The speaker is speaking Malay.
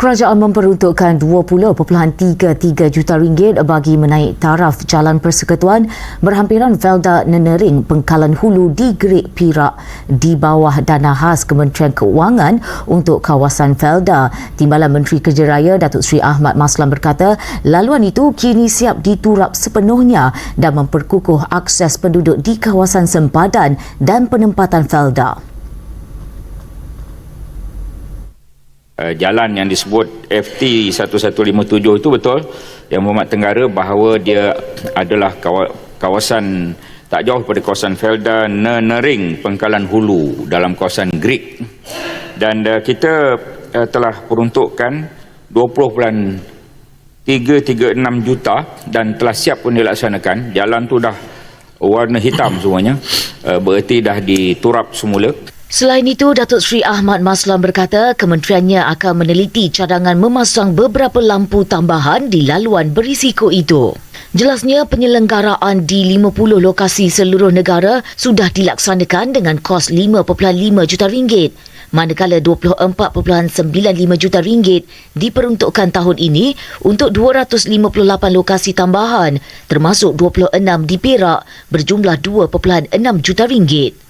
Kerajaan memperuntukkan 20.33 juta ringgit bagi menaik taraf Jalan Persekutuan berhampiran Velda Nenering Pengkalan Hulu di Gerik Perak di bawah dana khas Kementerian Keuangan untuk kawasan Velda. Timbalan Menteri Kerja Raya Datuk Seri Ahmad Maslam berkata, laluan itu kini siap diturap sepenuhnya dan memperkukuh akses penduduk di kawasan sempadan dan penempatan Velda. Uh, jalan yang disebut FT 1157 itu betul. Yang Muhammad Tenggara bahawa dia adalah kawasan tak jauh pada kawasan Felda Nering Pengkalan Hulu dalam kawasan Greek. Dan uh, kita uh, telah peruntukkan 20.336 juta dan telah siap pun dilaksanakan. Jalan tu dah warna hitam semuanya. Uh, bererti dah diturap semula Selain itu, Datuk Seri Ahmad Maslam berkata kementeriannya akan meneliti cadangan memasang beberapa lampu tambahan di laluan berisiko itu. Jelasnya penyelenggaraan di 50 lokasi seluruh negara sudah dilaksanakan dengan kos 5.5 juta ringgit manakala 24.95 juta ringgit diperuntukkan tahun ini untuk 258 lokasi tambahan termasuk 26 di Perak berjumlah 2.6 juta ringgit.